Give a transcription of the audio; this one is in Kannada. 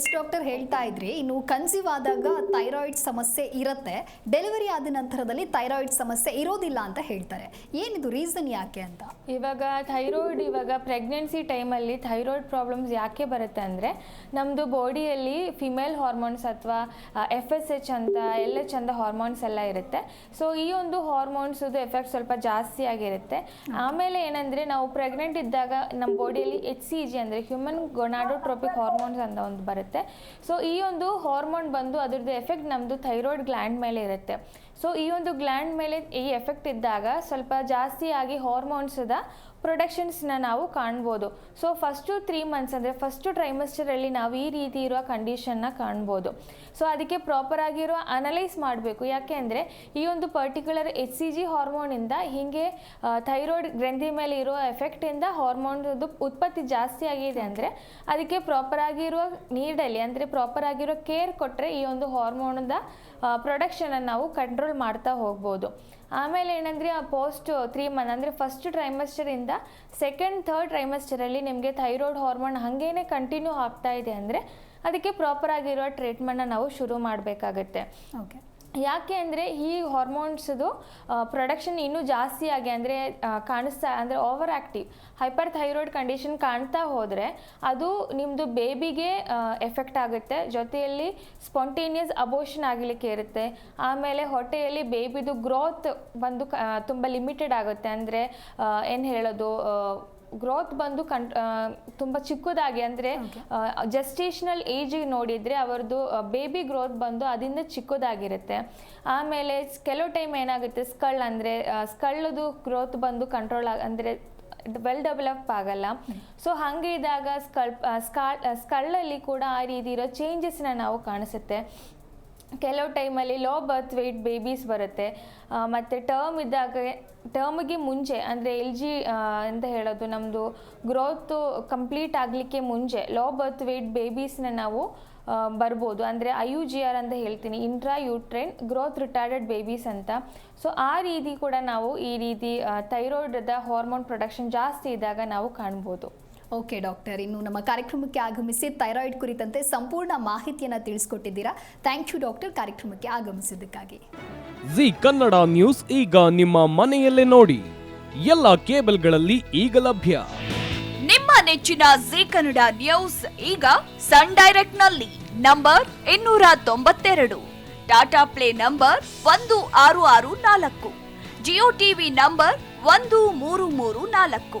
ಎಸ್ ಡಾಕ್ಟರ್ ಹೇಳ್ತಾ ಇದ್ರಿ ಇನ್ನು ಕನ್ಸೀವ್ ಆದಾಗ ಥೈರಾಯ್ಡ್ ಸಮಸ್ಯೆ ಇರುತ್ತೆ. ಡೆಲಿವರಿ ಆದ ನಂತರದಲ್ಲಿ ಥೈರಾಯ್ಡ್ ಸಮಸ್ಯೆ ಇರೋದಿಲ್ಲ ಅಂತ ಹೇಳ್ತಾರೆ. ಏನಿದು ರೀಸನ್ ಯಾಕೆ ಅಂತ? ಇವಾಗ ಥೈರಾಯ್ಡ್ ಇವಾಗ ಪ್ರೆಗ್ನೆನ್ಸಿ ಟೈಮಲ್ಲಿ ಥೈರಾಯ್ಡ್ ಪ್ರಾಬ್ಲಮ್ಸ್ ಯಾಕೆ ಬರುತ್ತೆ ಅಂದರೆ ನಮ್ಮದು ಬಾಡಿಯಲ್ಲಿ ಫಿಮೇಲ್ ಹಾರ್ಮೋನ್ಸ್ ಅಥವಾ ಎಫ್ ಎಸ್ ಎಚ್ ಅಂತ ಎಲ್ ಎಚ್ ಅಂತ ಹಾರ್ಮೋನ್ಸ್ ಎಲ್ಲ ಇರುತ್ತೆ. ಸೊ ಈ ಒಂದು ಹಾರ್ಮೋನ್ಸ್ದು ಎಫೆಕ್ಟ್ ಸ್ವಲ್ಪ ಜಾಸ್ತಿ ಆಗಿರುತ್ತೆ. ಆಮೇಲೆ ಏನಂದರೆ ನಾವು ಪ್ರೆಗ್ನೆಂಟ್ ಇದ್ದಾಗ ನಮ್ಮ ಬಾಡಿಯಲ್ಲಿ ಎಚ್ ಸಿ ಜಿ ಅಂದರೆ ಹ್ಯೂಮನ್ ಗೊನಾಡೋಟ್ರೋಪಿಕ್ ಹಾರ್ಮೋನ್ಸ್ ಅಂತ ಒಂದು ಬರುತ್ತೆ. ಸೊ ಈ ಒಂದು ಹಾರ್ಮೋನ್ ಬಂದು ಅದರದ್ದು ಎಫೆಕ್ಟ್ ನಮ್ಮದು ಥೈರಾಯ್ಡ್ ಗ್ಲ್ಯಾಂಡ್ ಮೇಲೆ ಇರುತ್ತೆ. ಸೊ ಈ ಒಂದು ಗ್ಲ್ಯಾಂಡ್ ಮೇಲೆ ಈ ಎಫೆಕ್ಟ್ ಇದ್ದಾಗ ಸ್ವಲ್ಪ ಜಾಸ್ತಿ ಆಗಿ ಹಾರ್ಮೋನ್ಸ್ದ ಪ್ರೊಡಕ್ಷನ್ಸ್ನ ನಾವು ಕಾಣ್ಬೋದು. ಸೊ ಫಸ್ಟು ತ್ರೀ ಮಂತ್ಸ್ ಅಂದರೆ ಫಸ್ಟು ಟ್ರೈಮಸ್ಟರಲ್ಲಿ ನಾವು ಈ ರೀತಿ ಇರುವ ಕಂಡೀಷನ್ನ ಕಾಣ್ಬೋದು. ಸೊ ಅದಕ್ಕೆ ಪ್ರಾಪರ್ ಆಗಿರುವ ಅನಲೈಸ್ ಮಾಡಬೇಕು. ಯಾಕೆ ಅಂದರೆ ಈ ಒಂದು ಪರ್ಟಿಕ್ಯುಲರ್ ಎಚ್ ಸಿ ಜಿ ಹಾರ್ಮೋನಿಂದ ಹೀಗೆ ಥೈರಾಯ್ಡ್ ಗ್ರಂಥಿ ಮೇಲೆ ಇರುವ ಎಫೆಕ್ಟಿಂದ ಹಾರ್ಮೋನ್ದು ಉತ್ಪತ್ತಿ ಜಾಸ್ತಿ ಆಗಿದೆ ಅಂದರೆ ಅದಕ್ಕೆ ಪ್ರಾಪರ್ ಆಗಿರುವ ನೀಡಲ್ಲಿ ಅಂದರೆ ಪ್ರಾಪರ್ ಆಗಿರೋ ಕೇರ್ ಕೊಟ್ಟರೆ ಈ ಒಂದು ಹಾರ್ಮೋನದ ಪ್ರೊಡಕ್ಷನನ್ನು ನಾವು ಕಂಟ್ರೋಲ್ ಮಾಡ್ತಾ ಹೋಗ್ಬೋದು. ಆಮೇಲೆ ಏನಂದರೆ ಆ ಪೋಸ್ಟ್ ತ್ರೀ ಮಂತ್ ಅಂದರೆ ಫಸ್ಟ್ ಟ್ರೈಮಸ್ಟರಿಂದ ಸೆಕೆಂಡ್ ಥರ್ಡ್ ಟ್ರೈಮಸ್ಟರಲ್ಲಿ ನಿಮಗೆ ಥೈರಾಯ್ಡ್ ಹಾರ್ಮೋನ್ ಹಾಗೇನೆ ಕಂಟಿನ್ಯೂ ಆಗ್ತಾ ಇದೆ ಅಂದರೆ ಅದಕ್ಕೆ ಪ್ರಾಪರ್ ಆಗಿರೋ ಟ್ರೀಟ್ಮೆಂಟನ್ನ ನಾವು ಶುರು ಮಾಡಬೇಕಾಗತ್ತೆ. ಓಕೆ ಯಾಕೆ ಅಂದರೆ ಈ ಹಾರ್ಮೋನ್ಸ್ದು ಪ್ರೊಡಕ್ಷನ್ ಇನ್ನೂ ಜಾಸ್ತಿ ಆಗಿ ಅಂದರೆ ಕಾಣಿಸ್ತಾ, ಅಂದರೆ over active hyper thyroid condition ಕಾಣ್ತಾ ಹೋದರೆ ಅದು ನಿಮ್ಮದು ಬೇಬಿಗೆ ಎಫೆಕ್ಟ್ ಆಗುತ್ತೆ. ಜೊತೆಯಲ್ಲಿ ಸ್ಪಾಂಟೇನಿಯಸ್ ಅಬೋಷನ್ ಆಗಲಿಕ್ಕೆ ಇರುತ್ತೆ. ಆಮೇಲೆ ಹೊಟ್ಟೆಯಲ್ಲಿ ಬೇಬಿದು ಗ್ರೋತ್ ಬಂದು ತುಂಬ ಲಿಮಿಟೆಡ್ ಆಗುತ್ತೆ. ಅಂದರೆ ಏನು ಹೇಳೋದು ಗ್ರೋತ್ ಬಂದು ಕನ್ ತುಂಬ ಚಿಕ್ಕದಾಗಿ ಅಂದರೆ ಜಸ್ಟೇಷನಲ್ ಏಜಿಗೆ ನೋಡಿದರೆ ಅವರದ್ದು ಬೇಬಿ ಗ್ರೋತ್ ಬಂದು ಅದರಿಂದ ಚಿಕ್ಕದಾಗಿರುತ್ತೆ. ಆಮೇಲೆ ಕೆಲವು ಟೈಮ್ ಏನಾಗುತ್ತೆ ಸ್ಕಳ್ ಅಂದರೆ ಸ್ಕಳ್ಳದು ಗ್ರೋತ್ ಬಂದು ಕಂಟ್ರೋಲ್ ಆಗ ಅಂದರೆ ವೆಲ್ ಡೆವಲಪ್ ಆಗಲ್ಲ. ಸೊ ಹಾಗೆ ಇದ್ದಾಗ ಸ್ಕಲ್ ಸ್ಕಲ್ ಸ್ಕಳ್ಳಲ್ಲಿ ಕೂಡ ಆ ರೀತಿ ಇರೋ ಚೇಂಜಸ್ನ ನಾವು ಕಾಣಿಸುತ್ತೆ. ಕೆಲವು ಟೈಮಲ್ಲಿ ಲೋ ಬರ್ತ್ ವೆಯ್ಟ್ ಬೇಬೀಸ್ ಬರುತ್ತೆ. ಮತ್ತು ಟರ್ಮ್ ಇದ್ದಾಗ, ಟರ್ಮ್ಗೆ ಮುಂಚೆ, ಅಂದರೆ ಎಲ್ ಜಿ ಅಂತ ಹೇಳೋದು ನಮ್ಮದು ಗ್ರೋತು ಕಂಪ್ಲೀಟ್ ಆಗಲಿಕ್ಕೆ ಮುಂಚೆ ಲೋ ಬರ್ತ್ ವೆಯ್ಟ್ ಬೇಬೀಸ್ನ ನಾವು ಬರ್ಬೋದು. ಅಂದರೆ ಐ ಯು ಜಿ ಆರ್ ಅಂತ ಹೇಳ್ತೀನಿ intra uterine growth retarded babies ಅಂತ. ಸೊ, ಆ ರೀತಿ ಕೂಡ ನಾವು ಈ ರೀತಿ ಥೈರಾಯ್ಡದ ಹಾರ್ಮೋನ್ ಪ್ರೊಡಕ್ಷನ್ ಜಾಸ್ತಿ ಇದ್ದಾಗ ನಾವು ಕಾಣ್ಬೋದು. ಓಕೆ ಡಾಕ್ಟರ್ ಇನ್ನು ನಮ್ಮ ಕಾರ್ಯಕ್ರಮಕ್ಕೆ ಆಗಮಿಸಿ ಥೈರಾಯ್ಡ್ ಕುರಿತಂತೆ ಸಂಪೂರ್ಣ ಮಾಹಿತಿಯನ್ನು ತಿಳಿಸ್ಕೊಟ್ಟಿದ್ದೀರಾ? ಥ್ಯಾಂಕ್ ಯು ಡಾಕ್ಟರ್ ಕಾರ್ಯಕ್ರಮಕ್ಕೆ ಆಗಮಿಸಿದ್ದಕ್ಕಾಗಿ. ಜಿ ಕನ್ನಡ ನ್ಯೂಸ್ ಈಗ ನಿಮ್ಮ ಮನೆಯಲ್ಲೇ ನೋಡಿ. ಎಲ್ಲ ಕೇಬಲ್ಗಳಲ್ಲಿ ಈಗ ಲಭ್ಯ. ನಿಮ್ಮ ನೆಚ್ಚಿನ ಜಿ ಕನ್ನಡ ನ್ಯೂಸ್ ಈಗ ಸನ್ ಡೈರೆಕ್ಟ್ನಲ್ಲಿ ನಂಬರ್ ಇನ್ನೂರ ತೊಂಬತ್ತೆರಡು ಟಾಟಾ ಪ್ಲೇ ನಂಬರ್ ಒಂದು ಆರು ಆರು ನಾಲ್ಕು ಜಿಯೋ ಟಿವಿ ನಂಬರ್ ಒಂದು ಮೂರು ಮೂರು ನಾಲ್ಕು.